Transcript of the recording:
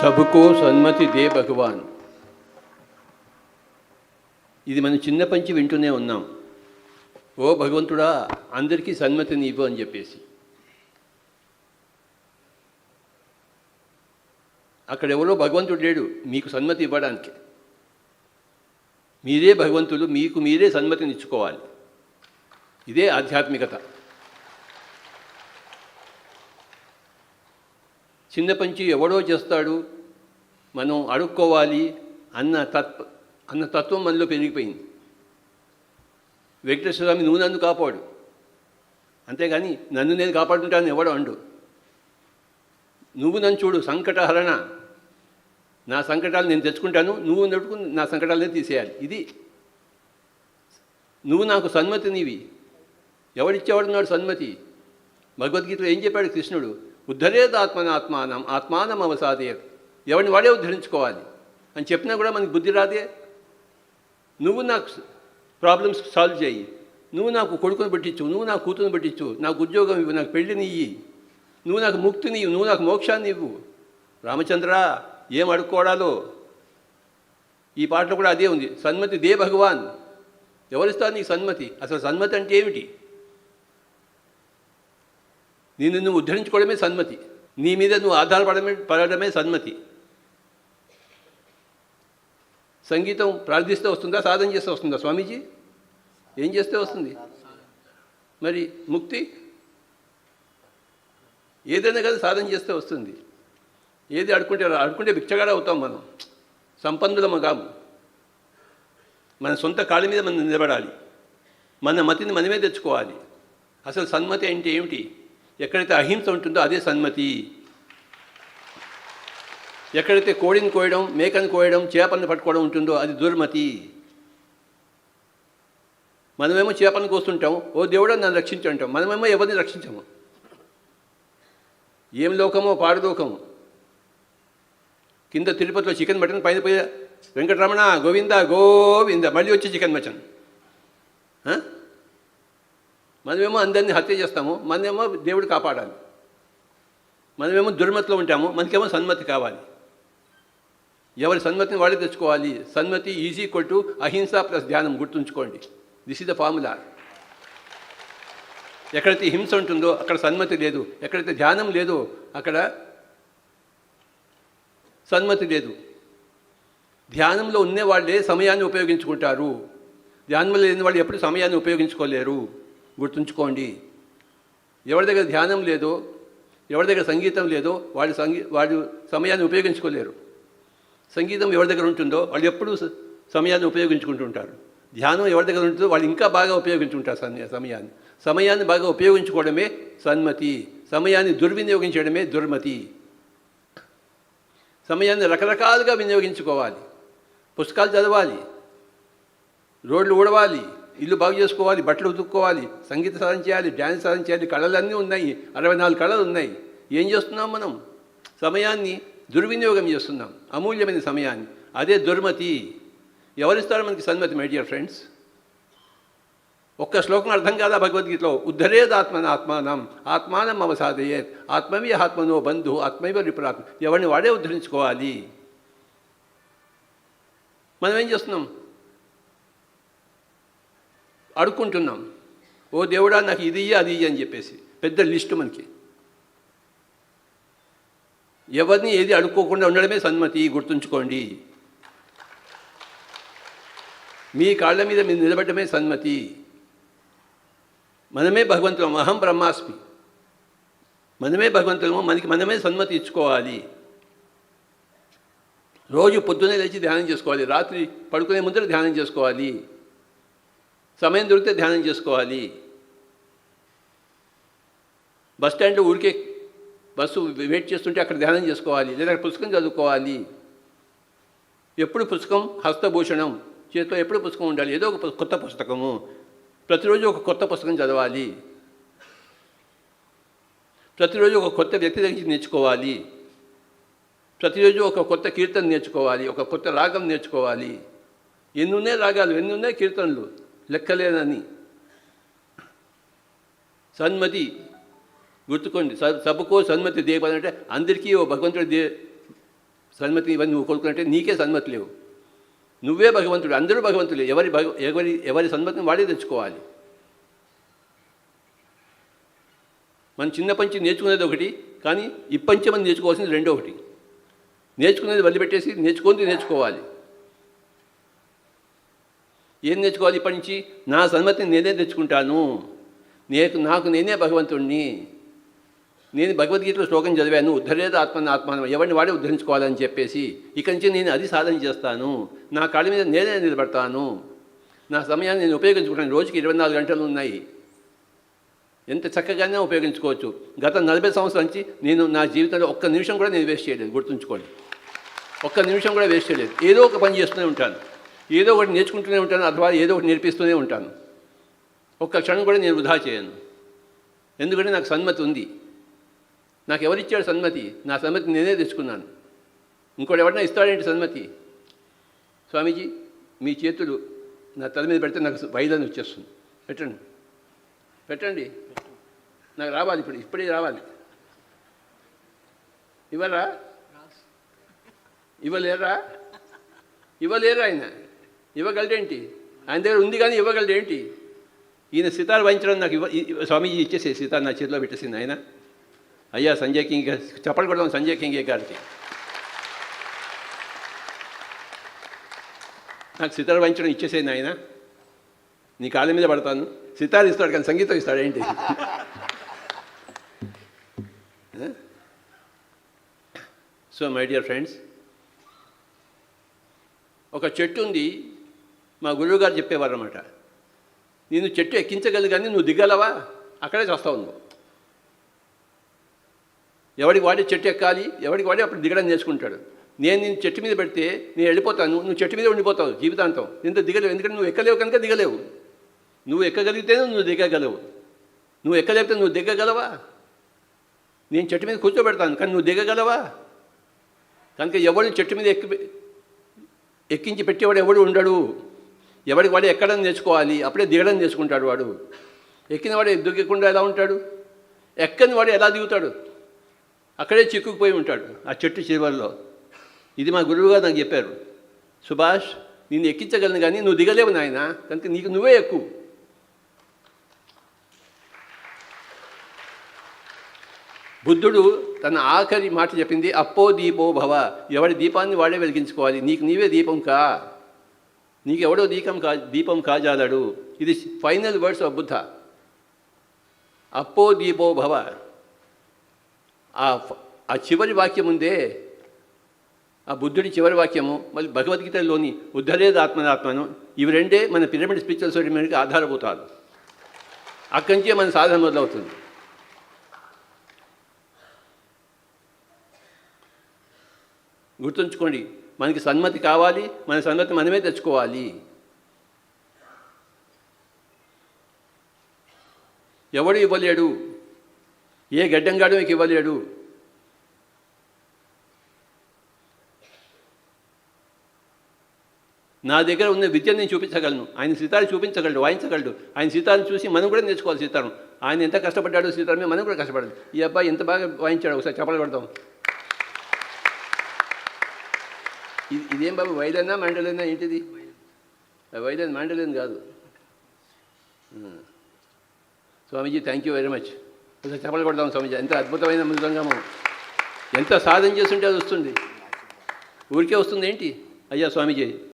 సబుకో సన్మతి దే భగవాన్. ఇది మనం చిన్నపంచి వింటూనే ఉన్నాం. ఓ భగవంతుడా అందరికీ సన్మతిని ఇవ్వు అని చెప్పేసి. అక్కడ ఎవరో భగవంతుడు లేడు మీకు సన్మతి ఇవ్వడానికి. మీరే భగవంతులు మీకు మీరే సన్మతిని ఇచ్చుకోవాలి. ఇదే ఆధ్యాత్మికత. చిన్న పంచి ఎవడో చేస్తాడు మనం అడుక్కోవాలి అన్న తత్వ అన్న తత్వం మనలో పెరిగిపోయింది. వెంకటేశ్వర స్వామి నువ్వు నన్ను కాపాడు. అంతేగాని నన్ను నేను కాపాడుకుంటాను ఎవడో అండు. నువ్వు నన్ను చూడు సంకటహరణ. నా సంకటాలు నేను తెచ్చుకుంటాను నువ్వు నడుకు నా సంకటాలనే తీసేయాలి. ఇది నువ్వు నాకు సన్మతినివి. ఎవడిచ్చేవాడున్నాడు సన్మతి? భగవద్గీతలో ఏం చెప్పాడు కృష్ణుడు? ఉద్ధరేది ఆత్మన ఆత్మానం ఆత్మానం అవసాదే. ఎవరిని వాడే ఉద్ధరించుకోవాలి? అని చెప్పినా కూడా మనకి బుద్ధి రాదే. నువ్వు నాకు ప్రాబ్లమ్స్ సాల్వ్ చేయి. నువ్వు నాకు కొడుకుని పట్టించు నువ్వు నాకు కూతురుని పెట్టించు నాకు ఉద్యోగం ఇవ్వు నాకు పెళ్ళిని ఇయ్యి. నువ్వు నాకు ముక్తిని ఇవ్వు నువ్వు నాకు మోక్షాన్ని ఇవ్వు. రామచంద్ర ఏం అడుక్కోవడాలో ఈ పాటలో కూడా అదే ఉంది. సన్మతి దే భగవాన్. ఎవరిస్తారు నీకు సన్మతి? అసలు సన్మతి అంటే ఏమిటి? నిన్ను నువ్వు ఉద్ధరించుకోవడమే సన్మతి. నీ మీద నువ్వు ఆధారపడమే పడడమే సన్మతి. సంగీతం ప్రార్థిస్తే వస్తుందా సాధన చేస్తే వస్తుందా స్వామీజీ? ఏం చేస్తే వస్తుంది? మరి ముక్తి? ఏదైనా కదా సాధన చేస్తే వస్తుంది. ఏది అడుకుంటే అడుకుంటే బిచ్చగాడ అవుతాం మనం. సంపన్నులము కాము. మన సొంత కాళ్ళ మీద మనం నిలబడాలి. మన మతిని మనమే తెచ్చుకోవాలి. అసలు సన్మతి అంటే ఏమిటి? ఎక్కడైతే అహింస ఉంటుందో అదే సన్మతి. ఎక్కడైతే కోడిని కోయడం మేకను కోయడం చేపలను పట్టుకోవడం ఉంటుందో అది దుర్మతి. మనమేమో చేపలను కోస్తుంటాం ఓ దేవుడా నన్ను రక్షించంటాం మనమేమో ఎవరిని రక్షించము. ఏం లోకమో పాడు కింద తిరుపతిలో చికెన్ మటన్ పైన పోయి వెంకటరమణ గోవింద గోవింద మళ్ళీ వచ్చి చికెన్ మటన్. మనమేమో అందరినీ హత్య చేస్తాము మనమేమో దేవుడు కాపాడాలి. మనమేమో దుర్మతిలో ఉంటాము మనకేమో సన్మతి కావాలి. ఎవరి సన్మతిని వాళ్ళే తెచ్చుకోవాలి సన్మతి ఈజీ కొట్టు అహింస ప్లస్ ధ్యానం గుర్తుంచుకోండి. దిస్ ఇస్ ద ఫార్ములా ఎక్కడైతే హింస ఉంటుందో అక్కడ సన్మతి లేదు. ఎక్కడైతే ధ్యానం లేదో అక్కడ సన్మతి లేదు. ధ్యానంలో ఉన్నవాళ్ళే సమయాన్ని ఉపయోగించుకుంటారు. ధ్యానంలో లేని వాళ్ళు ఎప్పుడు సమయాన్ని ఉపయోగించుకోలేరు. గుర్తుంచుకోండి. ఎవరి దగ్గర ధ్యానం లేదో ఎవరి దగ్గర సంగీతం లేదో వాళ్ళు సంగీ వాళ్ళు సమయాన్ని ఉపయోగించుకోలేరు. సంగీతం ఎవరి దగ్గర ఉంటుందో వాళ్ళు ఎప్పుడూ సమయాన్ని ఉపయోగించుకుంటుంటారు. ధ్యానం ఎవరి దగ్గర ఉంటుందో వాళ్ళు ఇంకా బాగా ఉపయోగించుకుంటారు సన్య- సమయాన్ని. సమయాన్ని బాగా ఉపయోగించుకోవడమే సన్మతి. సమయాన్ని దుర్వినియోగించడమే దుర్మతి. సమయాన్ని రకరకాలుగా వినియోగించుకోవాలి. పుస్తకాలు చదవాలి. రోడ్లు ఊడవాలి. ఇల్లు బాగు చేసుకోవాలి బట్టలు ఉతుక్కోవాలి సంగీత సాధన చేయాలి డ్యాన్స్ సాధన చేయాలి కళలన్నీ ఉన్నాయి అరవై నాలుగు కళలు ఉన్నాయి. ఏం చేస్తున్నాం మనం? సమయాన్ని దుర్వినియోగం చేస్తున్నాం అమూల్యమైన సమయాన్ని. అదే దుర్మతి. ఎవరిస్తారు మనకి సన్మతి మై డియర్ ఫ్రెండ్స్ ఒక్క శ్లోకం అర్థం కాదా భగవద్గీతలో? ఉద్ధరేది ఆత్మన ఆత్మానం ఆత్మానం అవసాదయేత్ ఆత్మవి ఆత్మనో బంధు ఆత్మైవ విపరాత్మ ఎవరిని వాడే ఉద్ధరించుకోవాలి? మనం ఏం చేస్తున్నాం? అడుక్కుంటున్నాం. ఓ దేవుడా నాకు ఇది అది అని చెప్పేసి. పెద్ద లిస్టు మనకి. ఎవరిని ఏది అడుక్కోకుండా ఉండడమే సన్మతి గుర్తుంచుకోండి. మీ కాళ్ళ మీద మీరు నిలబడమే సన్మతి. మనమే భగవంతులం అహం బ్రహ్మాస్మి. మనమే భగవంతులము మనకి మనమే సన్మతి ఇచ్చుకోవాలి. రోజు పొద్దునే లేచి ధ్యానం చేసుకోవాలి. రాత్రి పడుకునే ముందర ధ్యానం చేసుకోవాలి. సమయం దొరికితే ధ్యానం చేసుకోవాలి. బస్ స్టాండ్లో ఊరికే బస్సు వెయిట్ చేస్తుంటే అక్కడ ధ్యానం చేసుకోవాలి. లేదా పుస్తకం చదువుకోవాలి. ఎప్పుడు పుస్తకం? హస్తభూషణం. చేతిలో ఎప్పుడు పుస్తకం ఉండాలి? ఏదో ఒక కొత్త పుస్తకము. ప్రతిరోజు ఒక కొత్త పుస్తకం చదవాలి. ప్రతిరోజు ఒక కొత్త వ్యక్తి దగ్గర నేర్చుకోవాలి. ప్రతిరోజు ఒక కొత్త కీర్తన నేర్చుకోవాలి. ఒక కొత్త రాగం నేర్చుకోవాలి. ఎన్నున్నాయి రాగాలు? ఎన్నున్నాయి కీర్తనలు? లెక్కలేనని సన్మతి గుర్తుకోండి సభకో సన్మతి దేవ అంటే అందరికీ ఓ భగవంతుడు దే సన్మతి ఇవన్నీ నువ్వు కోరుకున్నట్టే నీకే సన్మతి లేవు. నువ్వే భగవంతుడు అందరూ భగవంతులే ఎవరి భగ ఎవరి ఎవరి సన్మతిని వాడే తెచ్చుకోవాలి. మనం చిన్నప్పటి నుంచి నేర్చుకునేది ఒకటి కానీ ఇప్పంచి మనం నేర్చుకోవాల్సింది రెండో ఒకటి. నేర్చుకునేది వదిలిపెట్టేసి నేర్చుకుంది నేర్చుకోవాలి. ఏం నేర్చుకోవాలి ఇప్పటి నుంచి? నా సన్మతిని నేనే తెచ్చుకుంటాను. నేను నాకు నేనే భగవంతుణ్ణి. నేను భగవద్గీతలో శ్లోకం చదివాను. ఉద్ధరేద ఆత్మని ఆత్మానం ఎవరిని వాడే ఉద్ధరించుకోవాలని చెప్పేసి ఇక్కడి నుంచి నేను అది సాధన చేస్తాను. నా కాళ్ళ మీద నేనే నిలబడతాను. నా సమయాన్ని నేను ఉపయోగించుకుంటాను. రోజుకి ఇరవై నాలుగు గంటలు ఉన్నాయి. ఎంత చక్కగానే ఉపయోగించుకోవచ్చు. గత నలభై సంవత్సరాల నుంచి నేను నా జీవితంలో ఒక్క నిమిషం కూడా నేను వేస్ట్ చేయలేదు. గుర్తుంచుకోండి. ఒక్క నిమిషం కూడా వేస్ట్ చేయలేదు. ఏదో ఒక పని చేస్తూనే ఉంటాను. ఏదో ఒకటి నేర్చుకుంటూనే ఉంటాను అథవా ఏదో ఒకటి నేర్పిస్తూనే ఉంటాను. ఒక్క క్షణం కూడా నేను వృధా చేయను. ఎందుకంటే నాకు సన్మతి ఉంది. నాకు ఎవరిచ్చాడు సన్మతి? నా సన్మతి నేనే తెచ్చుకున్నాను. ఇంకోటి ఎవరైనా ఇస్తాడేంటి సన్మతి? స్వామీజీ మీ చేతులు నా తల మీద పెడితే నాకు వైద్యం వచ్చేస్తుంది. పెట్టండి. పెట్టండి. నాకు రావాలి ఇప్పుడు ఇప్పుడే రావాలి. ఇవ్వరా? ఇవ్వలేరా? ఇవ్వలేరా ఆయన? ఇవ్వగలడేంటి? ఆయన దగ్గర ఉంది కానీ ఇవ్వగలడేంటి? ఈయన సితార్ వాయించడం నాకు ఇవ్వ స్వామీజీ ఇచ్చేసి సితార్ నా చేతిలో పెట్టేసింది ఆయన. అయ్యా సంజయ్ కింగ్ చెప్పలు కొడదాం సంజయ్ కింగ్ గారికి. నాకు సితార్ వాయించడం ఇచ్చేసేది ఆయన. నీ కాళ్ళ మీద పడతాను. సితార్ ఇస్తాడు కానీ సంగీతం ఇస్తాడు ఏంటి? సో మై డియర్ ఫ్రెండ్స్ ఒక చెట్టు ఉంది. మా గురువు గారు చెప్పేవారు అనమాట నేను చెట్టు ఎక్కించగలదు కానీ నువ్వు దిగలవా? అక్కడే చేస్తావు నువ్వు ఎవడికి వాడే చెట్టు ఎక్కాలి? ఎవడికి వాడే అప్పుడు దిగడం నేర్చుకుంటాడు. నేను నేను చెట్టు మీద పెడితే నేను వెళ్ళిపోతాను. నువ్వు చెట్టు మీద ఉండిపోతావు జీవితాంతం. ఇంత దిగలేవు. ఎందుకంటే నువ్వు ఎక్కలేవు కనుక దిగలేవు. నువ్వు ఎక్కగలిగితేనే నువ్వు దిగగలవు. నువ్వు ఎక్కలేకపోతే నువ్వు దిగగలవా? నేను చెట్టు మీద కూర్చోబెడతాను కానీ నువ్వు దిగగలవా? కనుక ఎవడు చెట్టు మీద ఎక్కి ఎక్కించి పెట్టేవాడు ఎవడు ఉండడు. ఎవడికి వాడు ఎక్కడం నేర్చుకోవాలి అప్పుడే దిగడం నేర్చుకుంటాడు వాడు. ఎక్కిన వాడు దిగకుండా ఎలా ఉంటాడు? ఎక్కని వాడు ఎలా దిగుతాడు? అక్కడే చిక్కుకుపోయి ఉంటాడు ఆ చెట్టు చివరిలో. ఇది మా గురువుగా నాకు చెప్పారు. సుభాష్ నేను ఎక్కించగలను కానీ నువ్వు దిగలేవు నాయన కనుక నీకు నువ్వే ఎక్కువ. బుద్ధుడు తన ఆఖరి మాట చెప్పింది అప్పో దీపో భవ ఎవడి దీపాన్ని వాడే వెలిగించుకోవాలి నీకు నీవే దీపం కా? నీకు ఎవడో దీపం కా దీపం కాజాలడు. ఇది ఫైనల్ వర్డ్స్ ఆఫ్ బుద్ధ. అప్పో దీపో భవ. ఆ ఆ చివరి వాక్యం ఉందే ఆ బుద్ధుడి చివరి వాక్యము మళ్ళీ భగవద్గీతలోని ఉద్ధరేది ఆత్మనాత్మను ఇవి రెండే మన పిరమిడ్ స్పిరిచువల్ సొసైటీ మీదకి ఆధారభూతాలు. అక్కడి నుంచే మన సాధన మొదలవుతుంది. గుర్తుంచుకోండి మనకి సన్మతి కావాలి మన సన్మతి మనమే తెచ్చుకోవాలి. ఎవడు ఇవ్వలేడు? ఏ గడ్డంగాడు మీకు ఇవ్వలేడు? నా దగ్గర ఉన్న విద్యను నేను చూపించగలను. ఆయన సీతాలు చూపించగలడు వాయించగలడు. ఆయన సీతాలను చూసి మనం కూడా నేర్చుకోవాలి సీతారం ఆయన ఎంత కష్టపడ్డాడో సీతారమే మనం కూడా కష్టపడాలి. ఈ అబ్బాయి ఎంత బాగా వాయించాడు ఒకసారి చెప్పలు కొడతాం ఇది ఇదేం బాబు వైదన్నా మండలేనా ఏంటిది? వైదన్ మండలేన్ కాదు. Swamiji thank you very much కొంచెం చెప్పలు కొడదాం స్వామీజీ. ఎంత అద్భుతమైన మృదంగము. ఎంత సాధన చేస్తుంటే అది వస్తుంది. ఊరికే వస్తుంది ఏంటి అయ్యా స్వామీజీ.